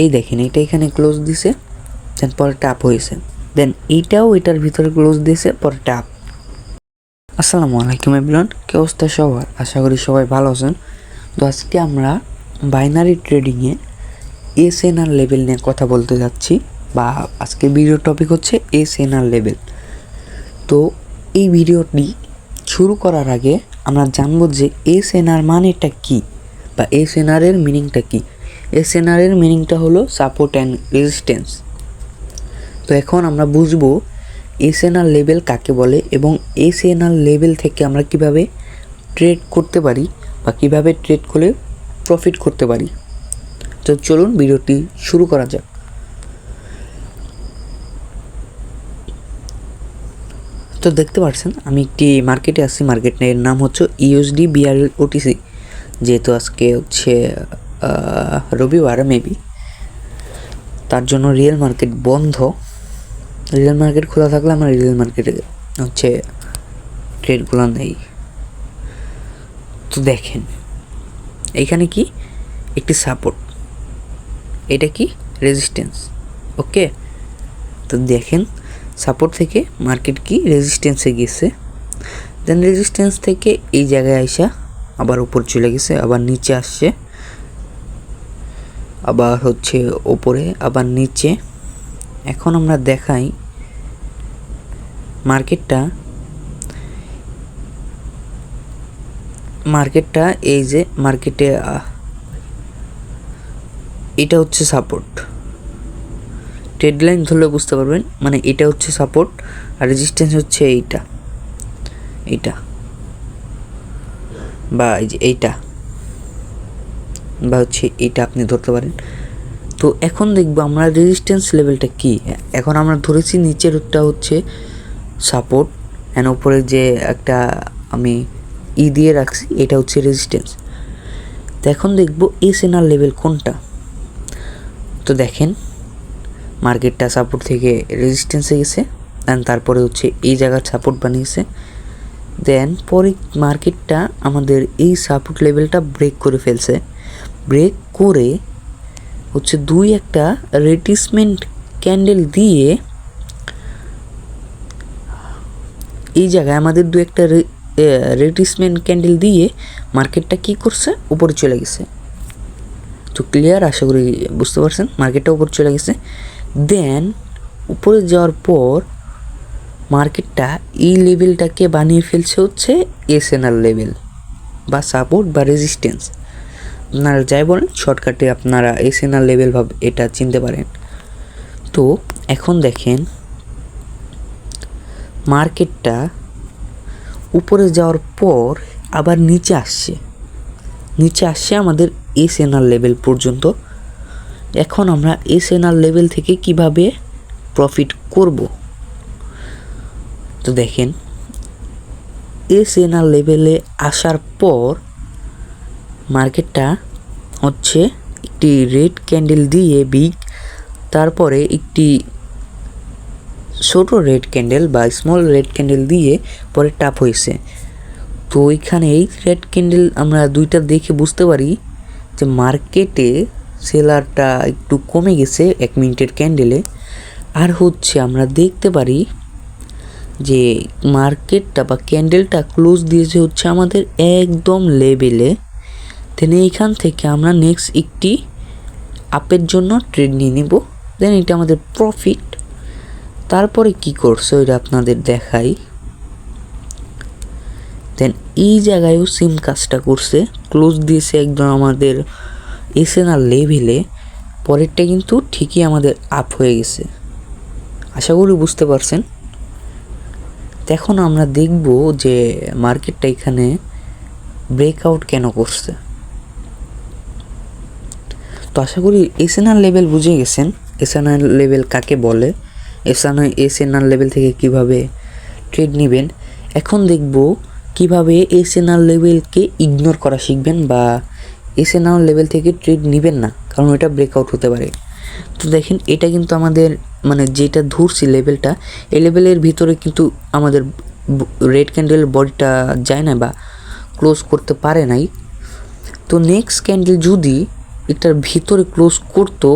এই দেখেন, এটা এখানে ক্লোজ দিছে দেন পরে টাপ হয়েছে। দেন এইটাও এটার ভিতরে ক্লোজ দিয়েছে পরে টাপ আসসালামু আলাইকুম এভরিওয়ান কি অবস্থা সবার? আশা করি সবাই ভালো আছেন। তো আজকে আমরা বাইনারি ট্রেডিংয়ে এস এন আর লেভেল নিয়ে কথা বলতে যাচ্ছি, বা আজকে ভিডিও টপিক হচ্ছে এস এন আর লেভেল তো এই ভিডিওটি শুরু করার আগে আমরা জানব যে এস এন আর মানেটা কী, বা এস এন আর এর মিনিংটা কী। এস এন আর এর মিনিংটা হলো সাপোর্ট অ্যান্ড রেজিস্ট্যান্স। তো এখন আমরা বুঝব এস এন আর লেভেল কাকে বলে এবং এস এন আর লেভেল থেকে আমরা কীভাবে ট্রেড করতে পারি বা কীভাবে ট্রেড করে প্রফিট করতে পারি। তো চলুন ভিডিওটি শুরু করা যাক। তো দেখতে পাচ্ছেন আমি একটি মার্কেটে আছি মার্কেটের নাম হচ্ছে ইউএসডি বিআরএল ওটিসি, যেহেতু আজকে হচ্ছে রবিবার মেবি তার জন্য রিয়েল মার্কেট বন্ধ। রিয়েল মার্কেট খোলা থাকলে আমরা রিয়েল মার্কেটে হচ্ছে ট্রেডগুলো নেই। তো দেখেন এইখানে কি? একটি সাপোর্ট এটা কি? রেজিস্ট্যান্স ওকে তো দেখেন সাপোর্ট থেকে মার্কেট কি? রেজিস্ট্যান্সে গেছে। দেন রেজিস্ট্যান্স থেকে এই জায়গায় আইসা আবার উপর চলে গেছে, আবার নিচে আসছে। আবার হচ্ছে ওপরে, আবার নিচে। এখন আমরা দেখাই মার্কেটটা। মার্কেটটা এই যে মার্কেটে এটা হচ্ছে সাপোর্ট। ট্রেড লাইন ধরলে বুঝতে পারবেন মানে এটা হচ্ছে সাপোর্ট আর রেজিস্ট্যান্স হচ্ছে এইটা। এইটা। বা এই যে এইটা। বা হচ্ছে এটা আপনি ধরতে পারেন। তো এখন দেখব আমরা রেজিস্ট্যান্স লেভেলটা কি? এখন আমরা ধরেছি নিচেরটা হচ্ছে সাপোর্ট অ্যান্ড উপরে যে একটা আমি ই দিয়ে রাখছি, এটা হচ্ছে রেজিস্ট্যান্স তো এখন দেখব এস এন আর লেভেল কোনটা? তো দেখেন মার্কেটটা সাপোর্ট থেকে রেজিস্ট্যান্সে গেছে অ্যান্ড তারপরে হচ্ছে এই জায়গার সাপোর্ট বানিয়েছে। দেন পরে মার্কেটটা আমাদের এই সাপোর্ট লেভেলটা ব্রেক করে ফেলছে। ব্রেক করে হচ্ছে দুই একটা রেটিসমেন্ট ক্যান্ডেল দিয়ে এই জায়গায় আমাদের দু একটা রেটিসমেন্ট ক্যান্ডেল দিয়ে মার্কেটটা কি করছে? উপরে চলে গেছে। তো ক্লিয়ার আশা করি বুঝতে পারছেন? মার্কেটটা উপরে চলে গেছে। দেন উপরে যাওয়ার পর মার্কেটটা এই লেভেলটাকে বানিয়ে ফেলছে হচ্ছে এসএনআর লেভেল বা সাপোর্ট বা রেজিস্ট্যান্স আপনারা যাই বলেন শর্টকাটে আপনারা এসএনআর লেভেল ভাবে এটা চিনতে পারেন। তো এখন দেখেন মার্কেটটা উপরে যাওয়ার পর আবার নিচে আসছে। নিচে আসছে আমাদের এস এনআর লেভেল পর্যন্ত। এখন আমরা এস এনআর লেভেল থেকে কীভাবে প্রফিট করব? তো দেখেন এস এনআর লেভেলে আসার পর মার্কেটটা হচ্ছে একটি রেড ক্যান্ডেল দিয়ে বিগ, তারপরে একটি ছোট রেড ক্যান্ডেল বা স্মল রেড ক্যান্ডেল দিয়ে পরে টাপ হয়েছে। তো ওইখানে এই রেড ক্যান্ডেল আমরা দুইটা দেখে বুঝতে পারি যে মার্কেটে সেলারটা একটু কমে গেছে এক মিনিটের ক্যান্ডেলে। আর হচ্ছে আমরা দেখতে পারি যে মার্কেটটা বা ক্যান্ডেলটা ক্লোজ দিয়েছে হচ্ছে আমাদের একদম লেভেলে দেন এইখান থেকে আমরা নেক্সট একটি আপের জন্য ট্রেড নিয়ে নিব। দেন এটা আমাদের প্রফিট তারপরে কি করছে? ওইটা আপনাদের দেখাই। দেন এই জায়গায়ও সিম কাজটা করছে। ক্লোজ দিয়েছে একদম আমাদের এসএনআর লেভেলে পরেরটা কিন্তু ঠিকই আমাদের আপ হয়ে গেছে। আশা করি বুঝতে পারছেন। এখন আমরা দেখব যে মার্কেটটা এখানে ব্রেকআউট কেন করছে। তো আশা করি এসএনআর লেভেল বুঝে গেছেন। এসএনআর লেভেল কাকে বলে? এসএনআর এসএনআর লেভেল থেকে কীভাবে ট্রেড নেবেন? এখন দেখব কীভাবে এসএনআর লেভেলকে ইগনোর করা শিখবেন বা এসএনআর লেভেল থেকে ট্রেড নেবেন না, কারণ এটা ব্রেকআউট হতে পারে। তো দেখেন, এটা কিন্তু আমাদের মানে যেটা ধরছি লেভেলটা, এই লেভেলের ভিতরে কিন্তু আমাদের রেড ক্যান্ডেল বডিটা যায় না বা ক্লোজ করতে পারে নাই। তো নেক্সট ক্যান্ডেল যদি এটার ভিতরে ক্লোজ করতো,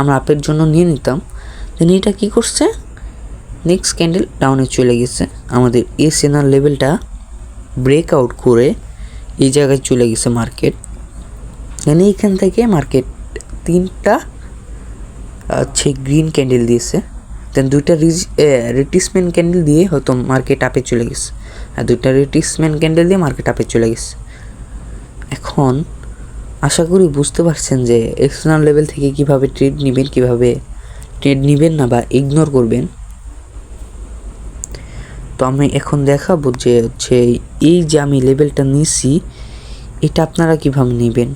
আমরা আপের জন্য নিয়ে নিতাম। দেন এটা কী করছে? নেক্সট ক্যান্ডেল ডাউনে চলে গেছে। আমাদের এ সেনার লেভেলটা ব্রেক আউট করে এই জায়গায় চলে গেছে মার্কেট দেন এইখান থেকে মার্কেট তিনটা হচ্ছে গ্রিন ক্যান্ডেল দিয়েছে। দেন দুইটা রিটিসমেন্ট ক্যান্ডেল দিয়ে হয়তো মার্কেট আপে চলে গেছে। আর দুইটা রিটিসমেন্ট ক্যান্ডেল দিয়ে মার্কেট আপে চলে গেছে। এখন আশা করি বুঝতে পারছেন যে এক্সটার্নাল লেভেল থেকে কীভাবে ট্রেড নেবেন, কীভাবে ট্রেড নেবেন না বা ইগনোর করবেন। তো আমি এখন দেখাবো যে হচ্ছে এই যে আমি লেভেলটা নিছি এটা আপনারা কীভাবে নেবেন?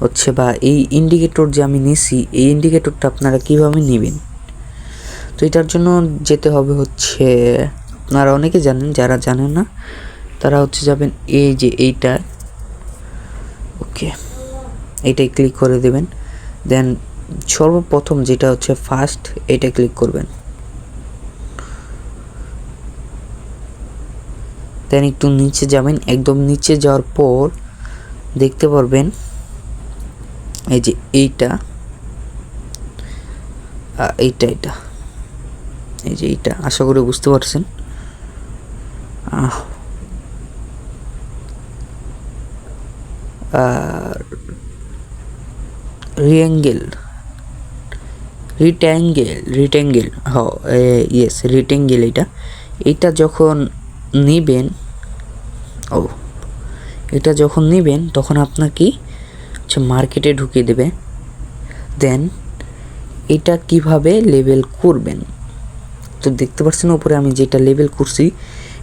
হচ্ছে বা এই ইন্ডিকেটর যে আমি নিছি এই ইন্ডিকেটরটা আপনারা কীভাবে নেবেন? তো এটার জন্য যেতে হবে হচ্ছে, আপনারা অনেকে জানেন, যারা জানেন না, তারা হচ্ছে যাবেন এই যে এইটা ওকে এইটাই ক্লিক করে দেবেন। দেন সর্বপ্রথম যেটা হচ্ছে ফার্স্ট এটা ক্লিক করবেন। দেন একটু নিচে যাবেন একদম নিচে যাওয়ার পর দেখতে পারবেন এই যে এইটা এইটা এটা এই যে এইটা আশা করি বুঝতে পারছেন। আহ, আর রিঅ্যাঙ্গেল রিট্যাঙ্গেল রিট্যাঙ্গেল হ ইয়েস রিট্যাঙ্গেল এটা। এটা যখন নেবেন, ও, এটা যখন নেবেন, তখন আপনাকে হচ্ছে মার্কেটে ঢুকিয়ে দেবে। দেন এটা কীভাবে লেভেল করবেন? তো দেখতে পাচ্ছেন উপরে আমি যেটা লেভেল করছি,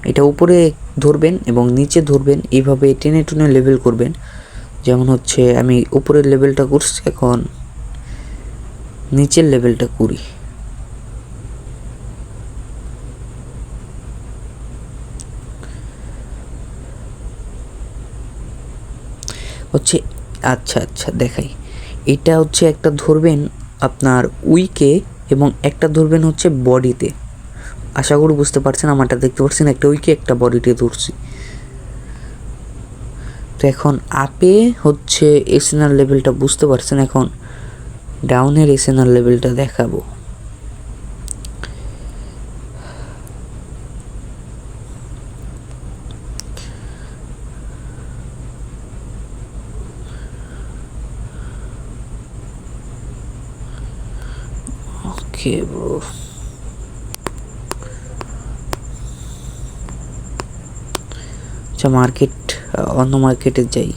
এটা উপরে ধরবেন এবং নিচে ধরবেন, এইভাবে টেনে টুনে লেভেল করবেন। যেমন হচ্ছে আমি উপরের লেভেলটা করছি, এখন নিচের লেভেলটা করি। হচ্ছে আচ্ছা আচ্ছা দেখাই। এটা হচ্ছে একটা ধরবেন আপনার উইকে এবং একটা ধরবেন হচ্ছে বডিতে। আশা করি বুঝতে পারছেন, আমারটা দেখতে পাচ্ছেন একটা উইকে, একটা বডিতে ধরছি। তো এখন আপে হচ্ছে এসএনআর লেভেলটা বুঝতে পারছেন, এখন ডাউনের এসএনআর লেভেলটা দেখাবো। ওকে মার্কেট অন্য মার্কেটে যাই।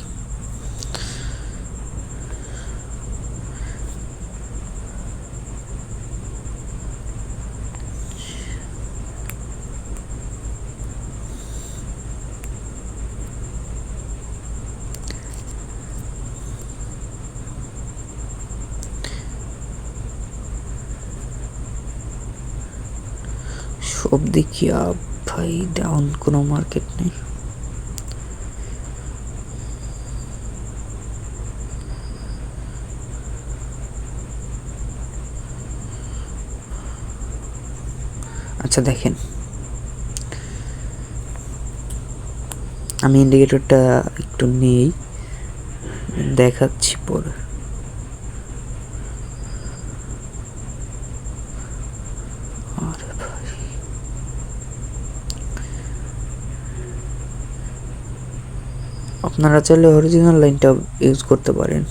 সব দেখি আপ ভাই ডাউন কোনো মার্কেট নেই। আচ্ছা দেখেন। আমি ইন্ডিকেটরটা একটু নেই, দেখাচ্ছি পরে। আপনারা চাইলে অরিজিনাল লাইনটা ইউজ করতে পারেন।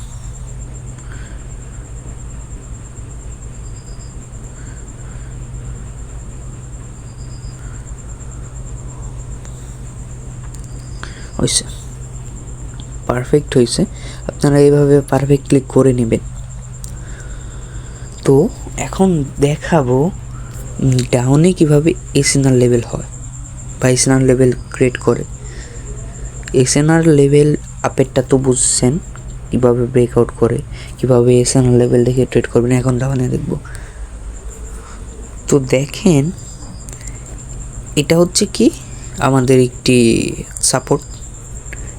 হয়েছে পারফেক্ট হয়েছে আপনারা এইভাবে পারফেক্টলি করে নেবেন। তো এখন দেখাবো ডাউনে কীভাবে এসএনআর লেভেল হয় বা এসএনআর লেভেল ক্রিয়েট করে। এসএনআর লেভেল আপেরটা তো বুঝছেন, কীভাবে ব্রেকআউট করে, কীভাবে এসএনআর লেভেল দেখে ট্রেড করবেন, এখন ডাউনে দেখব। তো দেখেন, এটা হচ্ছে কি? আমাদের একটি সাপোর্ট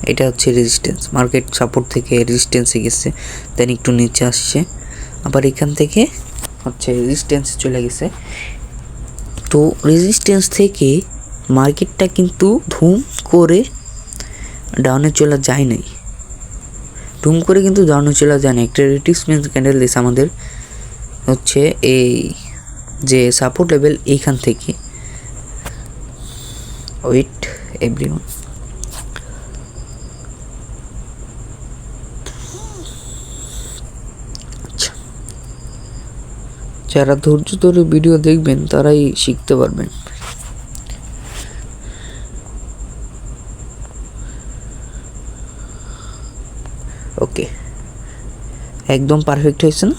এটা হচ্ছে রেজিস্ট্যান্স মার্কেট সাপোর্ট থেকে রেজিস্ট্যান্সে গেছে দেন একটু নিচে আসছে। আবার এখান থেকে হচ্ছে রেজিস্ট্যান্সে চলে গেছে। তো রেজিস্ট্যান্স থেকে মার্কেটটা কিন্তু ধুম করে ডাউনে চলে যায় নাই। ধুম করে কিন্তু দাঁড়ানো চলে যায় না একটা রিটিসমেন্ট ক্যান্ডেল দিয়েছে আমাদের হচ্ছে এই যে সাপোর্ট লেভেল এইখান থেকে। ওয়েট এভরিওয়ান যারা ধৈর্য ধরে ভিডিও দেখবেন, তারাই শিখতে পারবেন। ওকে একদম পারফেক্ট হয়েছে না?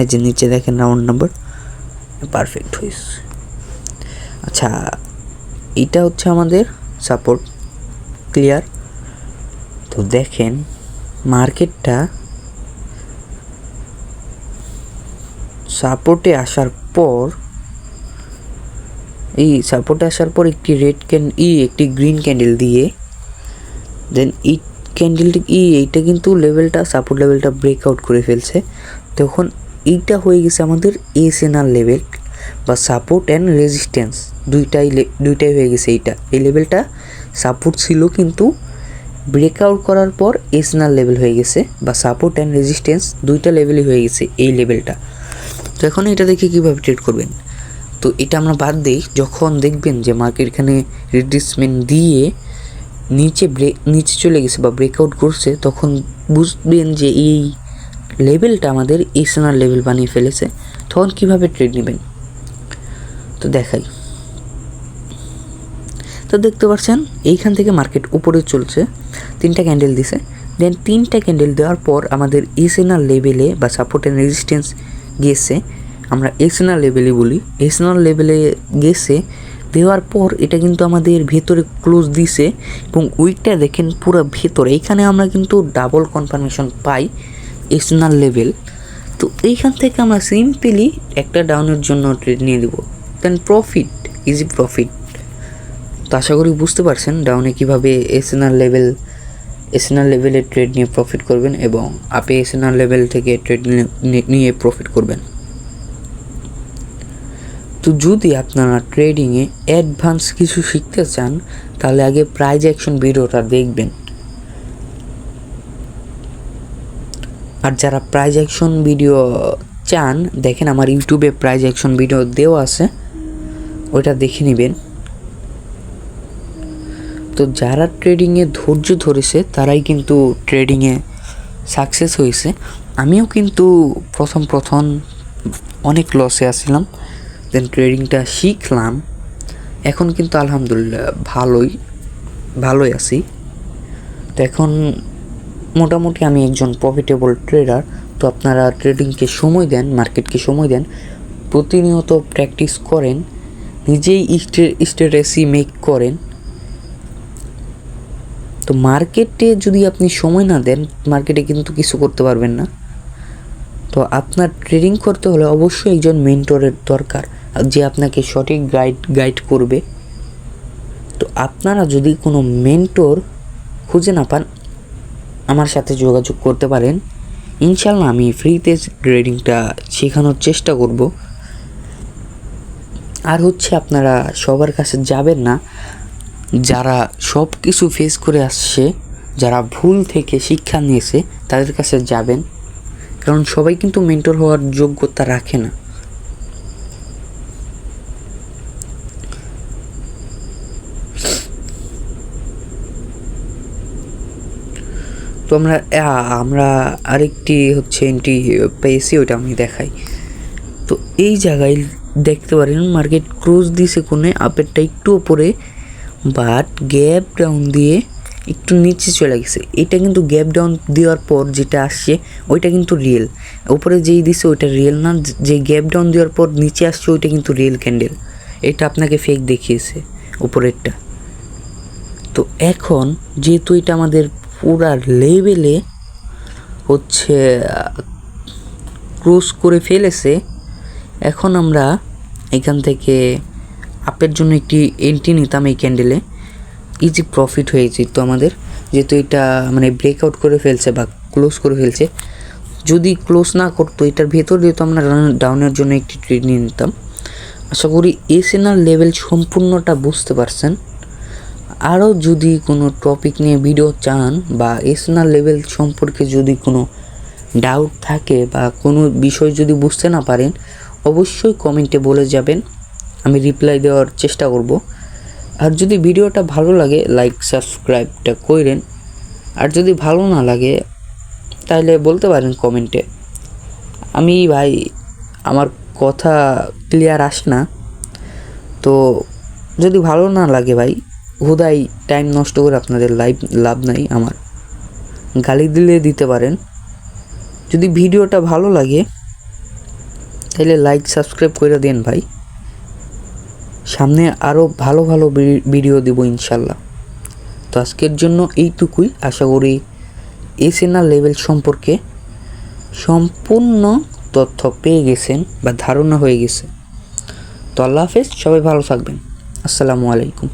এই যে নিচে দেখেন রাউন্ড নাম্বার পারফেক্ট হয়েছে। আচ্ছা এটা হচ্ছে আমাদের সাপোর্ট ক্লিয়ার তো দেখেন মার্কেটটা সাপোর্টে আসার পর, এই সাপোর্টে আসার পর একটি রেড ক্যান ই একটি গ্রিন ক্যান্ডেল দিয়ে দেন এই ক্যান্ডেলটি ই এইটা কিন্তু লেভেলটা সাপোর্ট লেভেলটা ব্রেকআউট করে ফেলছে। তখন এইটা হয়ে গেছে আমাদের এসএনআর লেভেল বা সাপোর্ট অ্যান্ড রেজিস্ট্যান্স দুইটাই দুইটাই হয়ে গেছে এইটা। এই লেভেলটা সাপোর্ট ছিল কিন্তু ব্রেকআউট করার পর এসএনআর লেভেল হয়ে গেছে বা সাপোর্ট অ্যান্ড রেজিস্ট্যান্স দুইটা লেভেলই হয়ে গেছে এই লেভেলটা তো এখন এটা দেখে কীভাবে ট্রেড করবেন? তো এটা আমরা বাদ দিই, যখন দেখবেন যে মার্কেট এখানে রিডিসমেন্ট দিয়ে নিচে ব্রেক নিচে চলে গেছে বা ব্রেকআউট করছে, তখন বুঝবেন যে এই লেভেলটা আমাদের এসএনআর লেভেল বানিয়ে ফেলেছে, তখন কীভাবে ট্রেড নেবেন? তো দেখাই। তো দেখতে পাচ্ছেন, এইখান থেকে মার্কেট উপরে চলছে, তিনটা ক্যান্ডেল দিছে দেন তিনটা ক্যান্ডেল দেওয়ার পর আমাদের এসএনআর লেভেলে বা সাপোর্ট অ্যান্ড রেজিস্ট্যান্স গেছে, আমরা এসএনআর লেভেলে বলি। এসএনআর লেভেলে গেছে, দেওয়ার পর এটা কিন্তু আমাদের ভেতরে ক্লোজ দিছে এবং উইকটা দেখেন পুরো ভেতরে। এইখানে আমরা কিন্তু ডাবল কনফার্মেশন পাই এসএনআর লেভেল তো এইখান থেকে আমরা সিম্পলি একটা ডাউনের জন্য ট্রেড নিয়ে দেবো দেন প্রফিট ইজি প্রফিট তো আশা করি বুঝতে পারছেন ডাউনে কীভাবে এসএনআর লেভেল এসএনআর লেভেলে ট্রেড নিয়ে প্রফিট করবেন এবং আপে এসএনআর লেভেল থেকে ট্রেড নিয়ে প্রফিট করবেন। তো যদি আপনারা ট্রেডিংয়ে অ্যাডভান্স কিছু শিখতে চান, তাহলে আগে প্রাইজ অ্যাকশন ভিডিওটা দেখবেন। আর যারা প্রাইজ অ্যাকশন ভিডিও চান, দেখেন আমার ইউটিউবে প্রাইজ অ্যাকশন ভিডিও দেওয়া আছে, ওইটা দেখে নেবেন। তো যারা ট্রেডিংয়ে ধৈর্য ধরেছে, তারাই কিন্তু ট্রেডিংয়ে সাকসেস হয়েছে। আমিও কিন্তু প্রথম প্রথম অনেক লসে আসছিলাম দেন ট্রেডিংটা শিখলাম। এখন কিন্তু আলহামদুলিল্লাহ ভালোই ভালোই আছি। তো এখন মোটামুটি আমি একজন প্রফিটেবল ট্রেডার তো আপনারা ট্রেডিংকে সময় দেন মার্কেটকে সময় দেন, প্রতিনিয়ত প্র্যাকটিস করেন, নিজেই স্ট্র্যাটেজি মেক করেন। তো মার্কেটে যদি আপনি সময় না দেন, মার্কেটে কিন্তু কিছু করতে পারবেন না। তো আপনার ট্রেডিং করতে হলে অবশ্যই একজন মেন্টরের দরকার, যে আপনাকে সঠিক গাইড গাইড করবে। তো আপনারা যদি কোনো মেন্টর খুঁজে না পান, আমার সাথে যোগাযোগ করতে পারেন। ইনশাল্লাহ আমি ফ্রিতে ট্রেডিংটা শেখানোর চেষ্টা করব। আর হচ্ছে আপনারা সবার কাছে যাবেন না যারা সব কিছু ফেস করে আসছে, যারা ভুল থেকে শিক্ষা নিয়েছে, তাদের কাছে যাবেন। কারণ সবাই কিন্তু মেন্টর হওয়ার যোগ্যতা রাখে না। তো আমরা আমরা আরেকটি হচ্ছে এন্ট্রি পেয়েছি ওটা আমি দেখাই। তো এই জায়গায় দেখতে পারেন মার্কেট ক্রোজ দিয়েছে কোনে আপেরটা একটু ওপরে বাট গ্যাপ ডাউন দিয়ে একটু নিচে চলে গেছে। এটা কিন্তু গ্যাপ ডাউন দেওয়ার পর যেটা আসছে, ওইটা কিন্তু রিয়েল উপরে যেই দিছে ওইটা রিয়েল না, যে গ্যাপ ডাউন দেওয়ার পর নিচে আসছে ওইটা কিন্তু রিয়েল ক্যান্ডেল এটা আপনাকে ফেক দেখিয়েছে উপরেরটা। তো এখন যেহেতু এটা আমাদের পুরা লেভেলে হচ্ছে ক্রস করে ফেলেছে, এখন আমরা এখান থেকে আপের জন্য একটি এন্ট্রি নিতাম এই ক্যান্ডেলে। ইজি প্রফিট হয়ে যেত আমাদের, যেহেতু এটা মানে ব্রেকআউট করে ফেলছে বা ক্লোজ করে ফেলছে, যদি ক্লোজ না করতো, এটার ভেতর যেহেতু আমরা ডাউনের জন্য একটি ট্রেড নিয়ে নিতাম। আশা করি এসএনআর লেভেল সম্পূর্ণটা বুঝতে পারছেন। আরও যদি কোনো টপিক নিয়ে ভিডিও চান বা এসনাল লেভেল সম্পর্কে যদি কোনো ডাউট থাকে বা কোনো বিষয় যদি বুঝতে না পারেন, অবশ্যই কমেন্টে বলে যাবেন। আমি রিপ্লাই দেওয়ার চেষ্টা করব। আর যদি ভিডিওটা ভালো লাগে লাইক সাবস্ক্রাইবটা করেন আর যদি ভালো না লাগে তাহলে বলতে পারেন কমেন্টে আমি ভাই, আমার কথা ক্লিয়ার আসে না। তো যদি ভালো না লাগে ভাই, হুদাই টাইম নষ্ট করে আপনাদের লাইভ লাভ নাই আমার। গালি দিলে দিতে পারেন। যদি ভিডিওটা ভালো লাগে তাহলে লাইক সাবস্ক্রাইব করে দেন ভাই। সামনে আরও ভালো ভালো ভিডিও দেব ইনশাল্লাহ। তো আজকের জন্য এইটুকুই। আশা করি এসেনা লেভেল সম্পর্কে সম্পূর্ণ তথ্য পেয়ে গেছেন বা ধারণা হয়ে গেছে। তো আল্লাহ হাফেজ, সবাই ভালো থাকবেন। আসসালামু আলাইকুম।